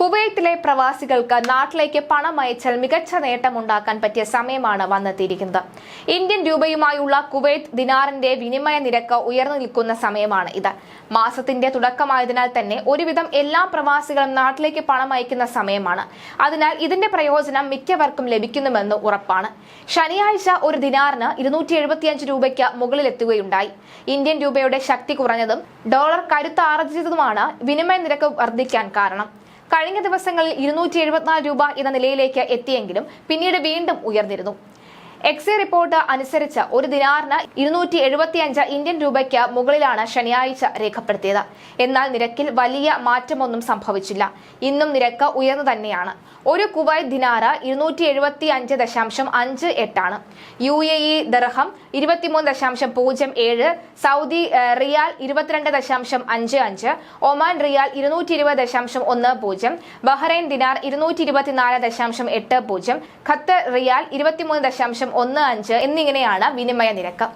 കുവൈത്തിലെ പ്രവാസികൾക്ക് നാട്ടിലേക്ക് പണം അയച്ചാൽ മികച്ച നേട്ടമുണ്ടാക്കാൻ പറ്റിയ സമയമാണ് വന്നെത്തിയിരിക്കുന്നത്. ഇന്ത്യൻ രൂപയുമായുള്ള കുവൈത്ത് ദിനാറിന്റെ വിനിമയ നിരക്ക് ഉയർന്നു നിൽക്കുന്ന സമയമാണ് ഇത്. മാസത്തിന്റെ തുടക്കമായതിനാൽ തന്നെ ഒരുവിധം എല്ലാ പ്രവാസികളും നാട്ടിലേക്ക് പണം അയക്കുന്ന സമയമാണ്. അതിനാൽ ഇതിന്റെ പ്രയോജനം മിക്കവർക്കും ലഭിക്കുന്നുമെന്ന് ഉറപ്പാണ്. ശനിയാഴ്ച ഒരു ദിനാറിന് ഇരുന്നൂറ്റി എഴുപത്തിയഞ്ച് രൂപയ്ക്ക് മുകളിലെത്തുകയുണ്ടായി. ഇന്ത്യൻ രൂപയുടെ ശക്തി കുറഞ്ഞതും ഡോളർ കരുത്താർജിച്ചതുമാണ് വിനിമയ നിരക്ക് വർദ്ധിക്കാൻ കാരണം. കഴിഞ്ഞ ദിവസങ്ങളിൽ ഇരുന്നൂറ്റി എഴുപത്തിനാല് രൂപ എന്ന നിലയിലേക്ക് എത്തിയെങ്കിലും പിന്നീട് വീണ്ടും ഉയർന്നിരുന്നു. എക്സി റിപ്പോർട്ട് അനുസരിച്ച് ഒരു ദിനാറിന് ഇരുന്നൂറ്റി എഴുപത്തിയഞ്ച് ഇന്ത്യൻ രൂപയ്ക്ക് മുകളിലാണ് ശനിയാഴ്ച രേഖപ്പെടുത്തിയത്. എന്നാൽ നിരക്കിൽ വലിയ മാറ്റമൊന്നും സംഭവിച്ചില്ല. ഇന്നും നിരക്ക് ഉയർന്നു തന്നെയാണ്. ഒരു കുവൈറ്റ് ദിനാറ ഇരുന്നൂറ്റി എഴുപത്തി അഞ്ച് ദശാംശം അഞ്ച് എട്ടാണ്. യു എ ഇ ദർഹം ഇരുപത്തിമൂന്ന് ദശാംശം പൂജ്യം ഏഴ്. സൗദി റിയാൽ ഇരുപത്തിരണ്ട് ദശാംശം അഞ്ച് അഞ്ച്. ഒമാൻ റിയാൽ ഇരുന്നൂറ്റി ഇരുപത് ദശാംശം ഒന്ന് പൂജ്യം. ബഹ്റൈൻ ദിനാർ ഇരുന്നൂറ്റി ഇരുപത്തിനാല് ദശാംശം എട്ട് പൂജ്യം. ഖത്തർ റിയാൽ ഇരുപത്തിമൂന്ന് ദശാംശം ഒന്ന് അഞ്ച് എന്നിങ്ങനെയാണ് വിനിമയ നിരക്ക്.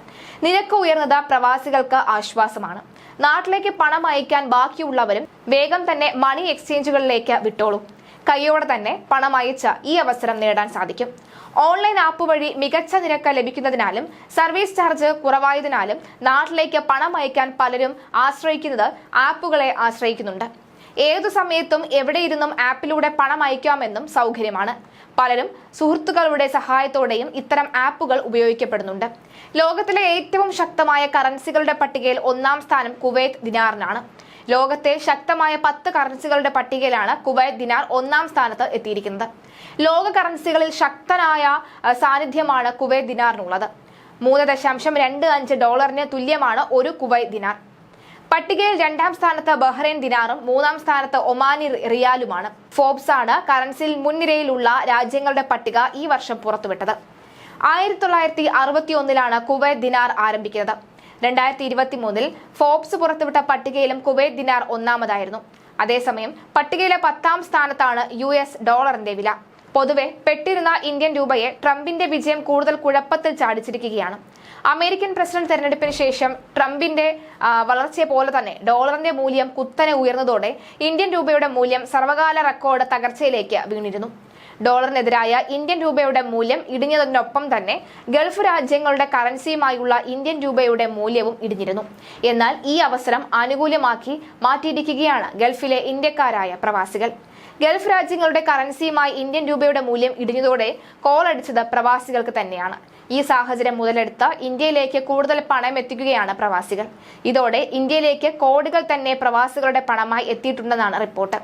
നിരക്ക് ഉയർന്നത് പ്രവാസികൾക്ക് ആശ്വാസമാണ്. നാട്ടിലേക്ക് പണം അയക്കാൻ ബാക്കിയുള്ളവരും വേഗം തന്നെ മണി എക്സ്ചേഞ്ചുകളിലേക്ക് വിട്ടോളൂ. കൈയോടെ തന്നെ പണം അയച്ച ഈ അവസരം നേടാൻ സാധിക്കും. ഓൺലൈൻ ആപ്പ് വഴി മികച്ച നിരക്ക് ലഭിക്കുന്നതിനാലും സർവീസ് ചാർജ് കുറവായതിനാലും നാട്ടിലേക്ക് പണം അയക്കാൻ പലരും ആശ്രയിക്കുന്നത് ആപ്പുകളെ ആശ്രയിക്കുന്നുണ്ട്. ഏതു സമയത്തും എവിടെയിരുന്നും ആപ്പിലൂടെ പണം അയക്കാമെന്നും സൗകര്യമാണ്. പലരും സുഹൃത്തുക്കളുടെ സഹായത്തോടെയും ഇത്തരം ആപ്പുകൾ ഉപയോഗിക്കപ്പെടുന്നുണ്ട്. ലോകത്തിലെ ഏറ്റവും ശക്തമായ കറൻസികളുടെ പട്ടികയിൽ ഒന്നാം സ്ഥാനം കുവൈത്ത് ദിനാറിനാണ്. ലോകത്തെ ശക്തമായ പത്ത് കറൻസികളുടെ പട്ടികയിലാണ് കുവൈറ്റ് ദിനാർ ഒന്നാം സ്ഥാനത്ത് എത്തിയിരിക്കുന്നത്. ലോക കറൻസികളിൽ ശക്തനായ സാന്നിധ്യമാണ് കുവൈറ്റ് ദിനാറിനുള്ളത്. മൂന്ന് ദശാംശം രണ്ട് അഞ്ച് ഡോളറിന് തുല്യമാണ് ഒരു കുവൈറ്റ് ദിനാർ. പട്ടികയിൽ രണ്ടാം സ്ഥാനത്ത് ബഹ്റൈൻ ദിനാറും മൂന്നാം സ്ഥാനത്ത് ഒമാനി റിയാലുമാണ്. ഫോബ്സ് ആണ് കറൻസിയിൽ മുൻനിരയിലുള്ള രാജ്യങ്ങളുടെ പട്ടിക ഈ വർഷം പുറത്തുവിട്ടത്. ആയിരത്തി തൊള്ളായിരത്തി അറുപത്തി ഒന്നിലാണ് കുവൈറ്റ് ദിനാർ ആരംഭിക്കുന്നത്. രണ്ടായിരത്തി ഇരുപത്തി മൂന്നിൽ ഫോബ്സ് പുറത്തുവിട്ട പട്ടികയിലും കുവൈറ്റ് ദിനാർ ഒന്നാമതായിരുന്നു. അതേസമയം പട്ടികയിലെ പത്താം സ്ഥാനത്താണ് യു എസ് ഡോളറിന്റെ വില. പൊതുവെ പെട്ടിരുന്ന ഇന്ത്യൻ രൂപയെ ട്രംപിന്റെ വിജയം കൂടുതൽ കുഴപ്പത്തിൽ ചാടിച്ചിരിക്കുകയാണ്. അമേരിക്കൻ പ്രസിഡന്റ് തെരഞ്ഞെടുപ്പിന് ശേഷം ട്രംപിന്റെ വളർച്ചയെ പോലെ തന്നെ ഡോളറിന്റെ മൂല്യം കുത്തനെ ഉയർന്നതോടെ ഇന്ത്യൻ രൂപയുടെ മൂല്യം സർവകാല റെക്കോർഡ് തകർച്ചയിലേക്ക് വീണിരുന്നു. ഡോളറിനെതിരായ ഇന്ത്യൻ രൂപയുടെ മൂല്യം ഇടിഞ്ഞതിനൊപ്പം തന്നെ ഗൾഫ് രാജ്യങ്ങളുടെ കറൻസിയുമായുള്ള ഇന്ത്യൻ രൂപയുടെ മൂല്യവും ഇടിഞ്ഞിരുന്നു. എന്നാൽ ഈ അവസരം അനുകൂലമാക്കി മാറ്റിയിരിക്കുകയാണ് ഗൾഫിലെ ഇന്ത്യക്കാരായ പ്രവാസികൾ. ഗൾഫ് രാജ്യങ്ങളുടെ കറൻസിയുമായി ഇന്ത്യൻ രൂപയുടെ മൂല്യം ഇടിഞ്ഞതോടെ കോളടിച്ചത് പ്രവാസികൾക്ക് തന്നെയാണ്. ഈ സാഹചര്യം മുതലെടുത്ത് ഇന്ത്യയിലേക്ക് കൂടുതൽ പണം എത്തിക്കുകയാണ് പ്രവാസികൾ. ഇതോടെ ഇന്ത്യയിലേക്ക് കോടികൾ തന്നെ പ്രവാസികളുടെ പണമായി എത്തിയിട്ടുണ്ടെന്നാണ് റിപ്പോർട്ട്.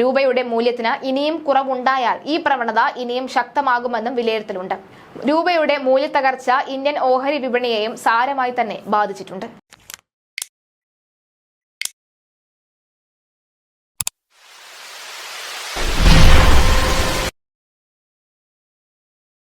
രൂപയുടെ മൂല്യത്തിന് ഇനിയും കുറവുണ്ടായാൽ ഈ പ്രവണത ഇനിയും ശക്തമാകുമെന്നും വിലയിരുത്തലുണ്ട്. രൂപയുടെ മൂല്യത്തകർച്ച ഇന്ത്യൻ ഓഹരി വിപണിയെയും സാരമായി തന്നെ ബാധിച്ചിട്ടുണ്ട്.